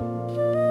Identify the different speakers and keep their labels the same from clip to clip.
Speaker 1: you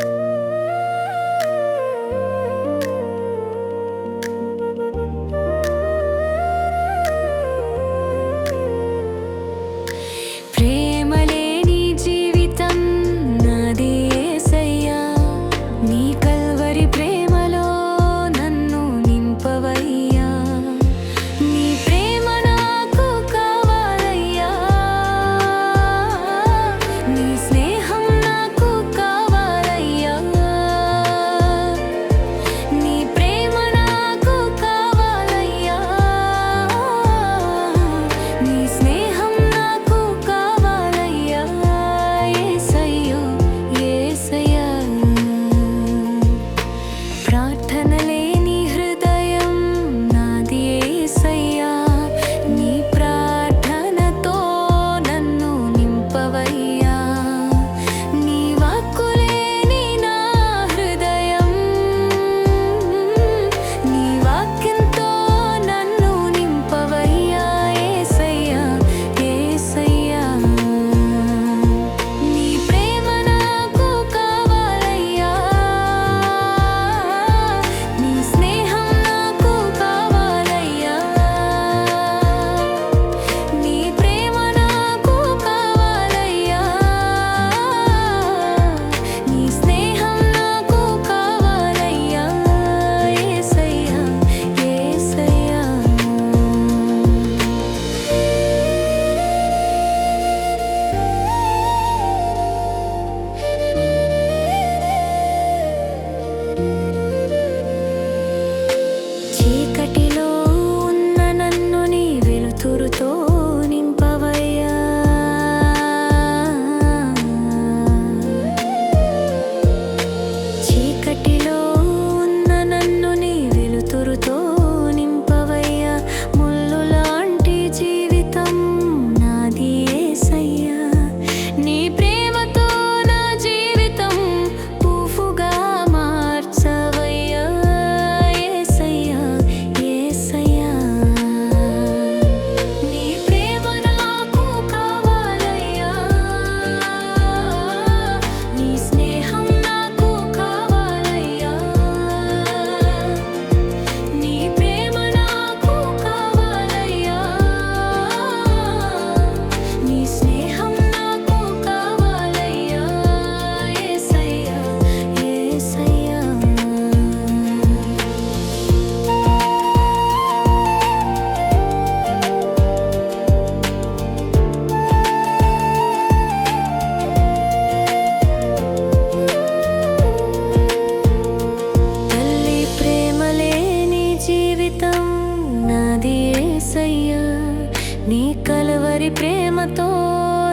Speaker 1: చివరి ప్రేమతో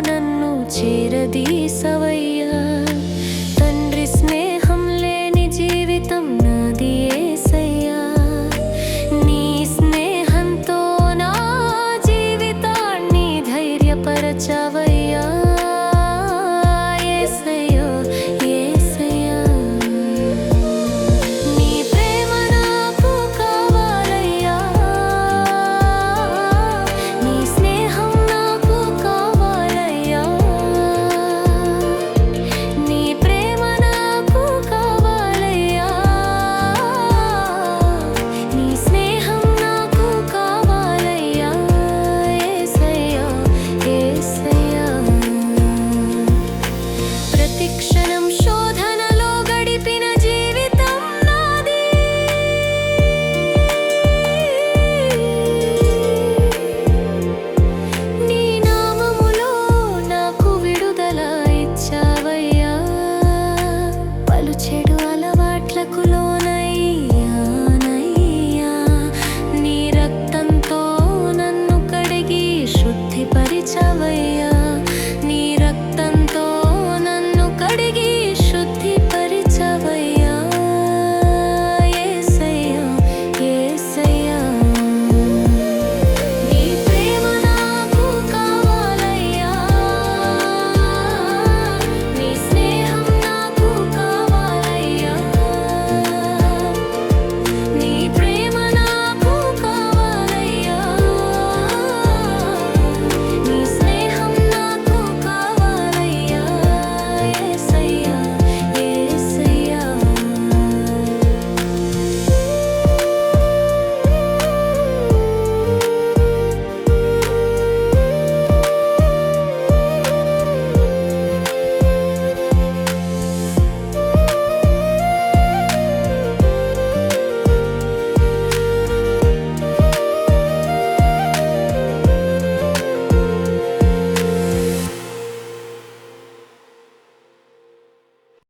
Speaker 1: నన్ను చేరదీసవయ్యా? తండ్రి స్నేహం లేని జీవితం నాది ఏసయ్యా. నీ స్నేహంతో నా జీవితాన్ని ధైర్యపరచవయ్యా.